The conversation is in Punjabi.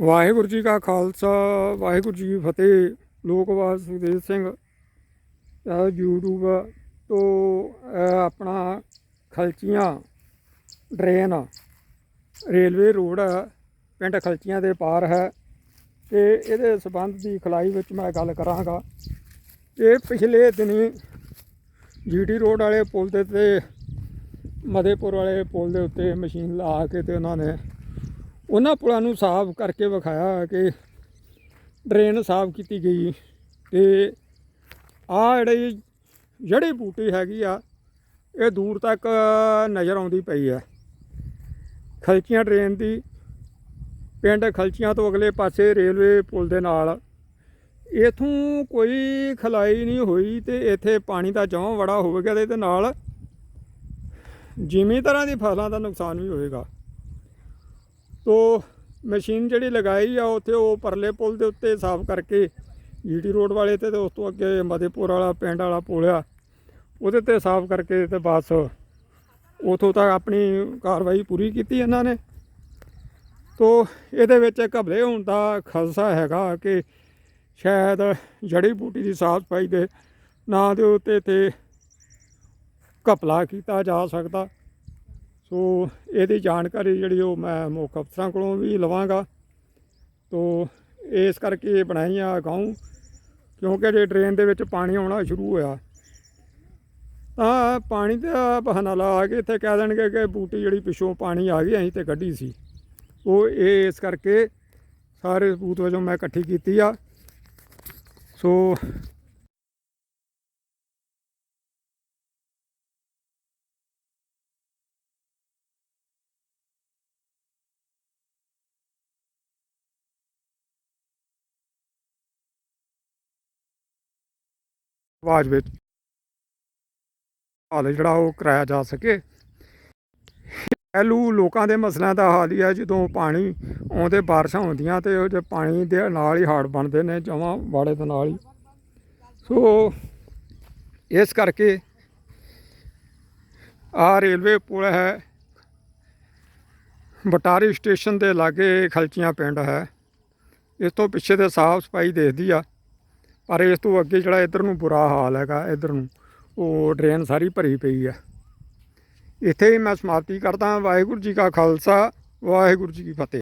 ਵਾਹਿਗੁਰੂ ਜੀ ਕਾ ਖਾਲਸਾ, ਵਾਹਿਗੁਰੂ ਜੀ ਕੀ ਫਤਿਹ। ਲੋਕਵਾਦ ਸੁਖਦੇਵ ਸਿੰਘ, ਇਹ YouTube ਤੋਂ ਆਪਣਾ ਖਲਚੀਆਂ ਡਰੇਨ, ਰੇਲਵੇ ਰੋਡ ਪਿੰਡ ਖਲਚੀਆਂ ਦੇ ਪਾਰ ਹੈ। ਤੇ ਇਹਦੇ ਸਬੰਧ ਦੀ ਖਲਾਈ ਵਿੱਚ ਮੈਂ ਗੱਲ ਕਰਾਂਗਾ। ਇਹ ਪਿਛਲੇ ਦਿਨੀ ਜੀਟੀ ਰੋਡ ਵਾਲੇ ਪੁਲ ਦੇ ਤੇ ਮਦੇਪੁਰ ਵਾਲੇ ਪੁਲ ਦੇ ਉੱਤੇ ਮਸ਼ੀਨ ਲਾ ਕੇ ਤੇ ਉਹਨਾਂ ਨੇ ਉਹਨਾਂ ਪੁਲਾਂ ਨੂੰ ਸਾਫ਼ ਕਰਕੇ ਵਿਖਾਇਆ ਕਿ ਡਰੇਨ ਸਾਫ਼ ਕੀਤੀ ਗਈ ਤੇ ਆ ਜਿਹੜੀ ਜੜੀ ਬੂਟੀ ਹੈਗੀ ਆ, ਇਹ ਦੂਰ ਤੱਕ ਨਜ਼ਰ ਆਉਂਦੀ ਪਈ ਹੈ। ਖਲਚੀਆਂ ਡਰੇਨ ਦੀ, ਪਿੰਡ ਖਲਚੀਆਂ ਤੋਂ ਅਗਲੇ ਪਾਸੇ ਰੇਲਵੇ ਪੁਲ ਦੇ ਨਾਲ। ਇਥੋਂ ਕੋਈ ਖਲਾਈ ਨਹੀਂ ਹੋਈ ਤੇ ਇੱਥੇ ਪਾਣੀ ਦਾ ਜਮਾਂ ਬੜਾ ਹੋਵੇਗਾ ਤੇ ਇਹਦੇ ਨਾਲ ਜਿਵੇਂ ਤਰ੍ਹਾਂ ਦੀ ਫਸਲਾਂ ਦਾ ਨੁਕਸਾਨ ਵੀ ਹੋਵੇਗਾ। ਤੋ ਮਸ਼ੀਨ ਜਿਹੜੀ ਲਗਾਈ ਆ, ਉੱਥੇ ਉਹ ਪਰਲੇ ਪੁਲ ਦੇ ਉੱਤੇ ਸਾਫ਼ ਕਰਕੇ ਜੀਟੀ ਰੋਡ ਵਾਲੇ ਤੇ ਤੇ ਉਸ ਤੋਂ ਅੱਗੇ ਮਦੇਪੁਰ ਵਾਲਾ ਪਿੰਡ ਵਾਲਾ ਪੁਲ ਆ, ਉਹਦੇ ਤੇ ਸਾਫ਼ ਕਰਕੇ ਤੇ ਬਸ ਉਥੋਂ ਤੱਕ ਆਪਣੀ ਕਾਰਵਾਈ ਪੂਰੀ ਕੀਤੀ ਇਹਨਾਂ ਨੇ। ਤੋ ਇਹਦੇ ਵਿੱਚ ਘਬਲੇ ਹੋਣ ਦਾ ਖਲਸਾ ਹੈਗਾ ਕਿ ਸ਼ਾਇਦ ਜੜੀ ਬੂਟੀ ਦੀ ਸਾਫ਼ ਸਫ਼ਾਈ ਦੇ ਨਾਂ ਦੇ ਉੱਤੇ ਤੇ ਘਪਲਾ ਕੀਤਾ ਜਾ ਸਕਦਾ। ਸੋ ਇਹਦੀ ਜਾਣਕਾਰੀ ਜਿਹੜੀ ਉਹ ਮੈਂ ਮੁੱਖ ਅਫਸਰਾਂ ਕੋਲੋਂ ਵੀ ਲਵਾਂਗਾ। ਤੋ ਇਸ ਕਰਕੇ ਇਹ ਬਣਾਈ ਆ ਗਾਉਂ ਕਿਉਂਕਿ ਜੇ ਡਰੇਨ ਦੇ ਵਿੱਚ ਪਾਣੀ ਆਉਣਾ ਸ਼ੁਰੂ ਹੋਇਆ, ਤਾਂ ਪਾਣੀ ਦਾ ਬਹਾਨਾ ਲਾ ਕੇ ਇੱਥੇ ਕਹਿ ਦੇਣਗੇ ਕਿ ਬੂਟੀ ਜਿਹੜੀ ਪਿੱਛੋਂ ਪਾਣੀ ਆ ਗਈ, ਅਸੀਂ ਤੇ ਕੱਢੀ ਸੀ। ਉਹ ਇਹ ਇਸ ਕਰਕੇ ਸਾਰੇ ਸਬੂਤ ਵਜੋਂ ਮੈਂ ਇਕੱਠੀ ਕੀਤੀ ਆ। ਸੋ ਆਵਾਜ਼ ਵਿੱਚ ਹੱਲ ਜਿਹੜਾ ਉਹ ਕਰਾਇਆ ਜਾ ਸਕੇ। ਪਹਿਲੂ ਲੋਕਾਂ ਦੇ ਮਸਲਿਆਂ ਦਾ ਹਾਲ ਹੀ ਹੈ, ਜਦੋਂ ਪਾਣੀ ਆਉਂਦੇ ਬਾਰਿਸ਼ਾਂ ਹੁੰਦੀਆਂ ਤੇ ਉਹ ਜੇ ਪਾਣੀ ਦੇ ਨਾਲ ਹੀ ਹਾੜ ਬਣਦੇ ਨੇ, ਜਮਾਂ ਵਾੜੇ ਦੇ ਨਾਲ ਹੀ। ਸੋ ਇਸ ਕਰਕੇ ਆ ਰੇਲਵੇ ਪੁਲ ਹੈ, ਬਟਾਰੀ ਸਟੇਸ਼ਨ ਦੇ ਲਾਗੇ ਖਲਚੀਆਂ ਪਿੰਡ ਹੈ। ਇਸ ਤੋਂ ਪਿੱਛੇ ਤੇ ਸਾਫ਼ ਸਫ਼ਾਈ ਦੇਖਦੀ ਆ। ਪਰ ਇਸ ਤੋਂ ਅੱਗੇ ਜਿਹੜਾ ਇਧਰ ਨੂੰ ਬੁਰਾ ਹਾਲ ਹੈਗਾ, ਇਧਰ ਨੂੰ, ਉਹ ਡਰੇਨ ਸਾਰੀ ਭਰੀ ਪਈ ਹੈ। ਇੱਥੇ ਹੀ ਮੈਂ ਸਮਾਪਤੀ ਕਰਦਾ ਵਾਹਿਗੁਰੂ ਜੀ ਕਾ ਖਾਲਸਾ, ਵਾਹਿਗੁਰੂ ਜੀ ਕੀ ਫਤਿਹ।